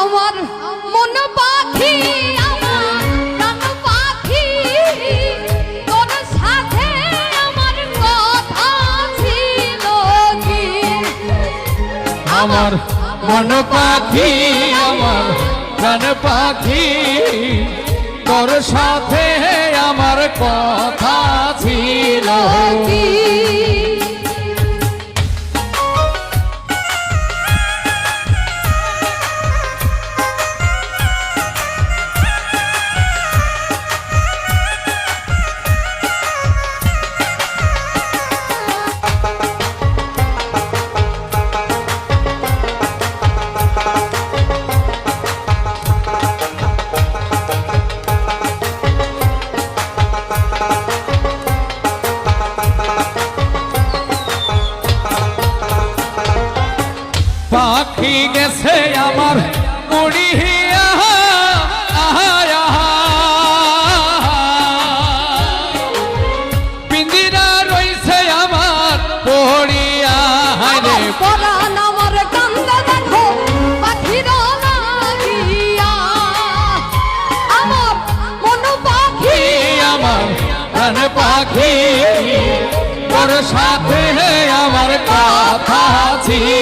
আমার মন পাখি, আমার প্রাণ আমার কথা ছিল মন পাখি, আমার প্রাণ পাখি। তোর সাথে আমার কথা ছিল পাখি গেছে আমার উড়িয়া রইছে আমার পড়িয়া। রে। পরাণ আমার কান্দে দেখো পাখির আমার মন পাখি। আমার পাখি তোর সাথে আমার কথা ছিল।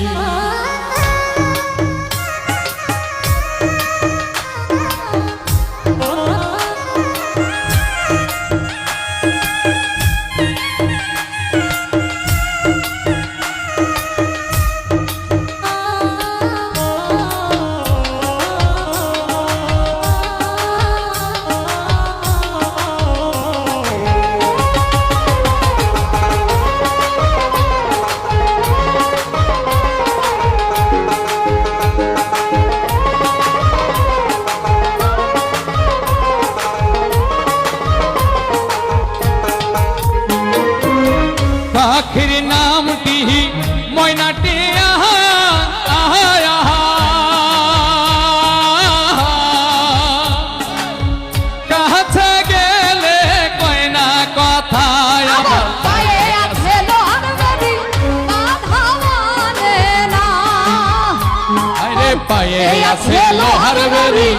আছে লোহার বেরি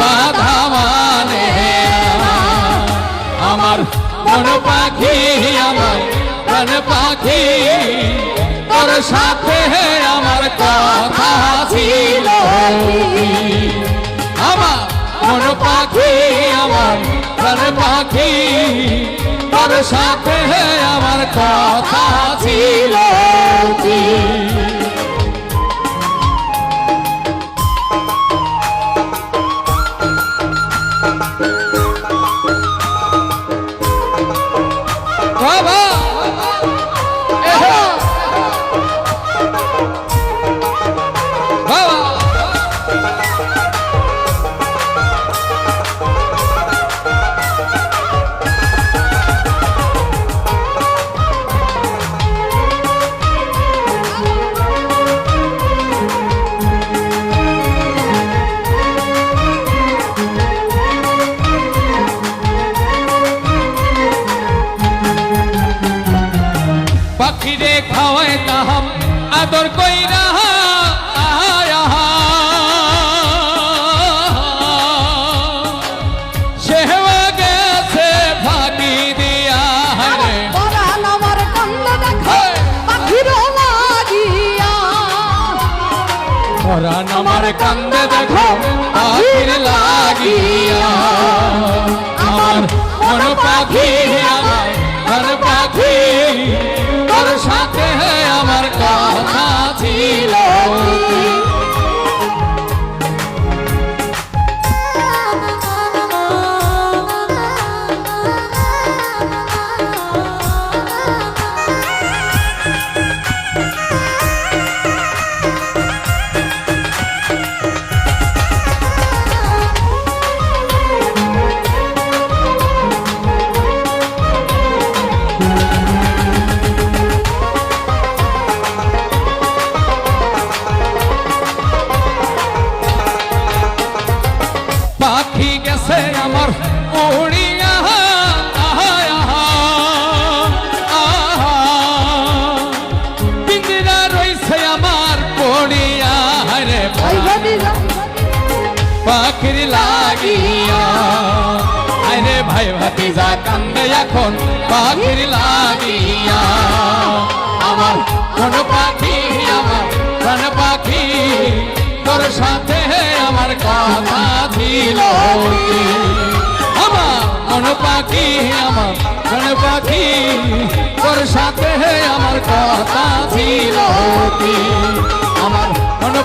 বাধা মানে। আমার মন পাখি আমার প্রাণ পাখি তোর সাথে আমার কথা ছিল? আমার মন পাখি আমার প্রাণ পাখি তোর সাথে আমার কথা আদর কইরা রে। পরাণ আমার কান্দে দেখো পাখির লাগিয়া। আমার মন পাখি আমার পাখি কথা ছিল ভাই ভাতিজা কান্দে এখন, পাখির লাগিয়া আমার কোন পাখি, আমার প্রাণ পাখি, তোর সাথে আমার কথা ছিল? আমার মন পাখি, আমার প্রাণ পাখি, তোর সাথে আমার কথা ছিল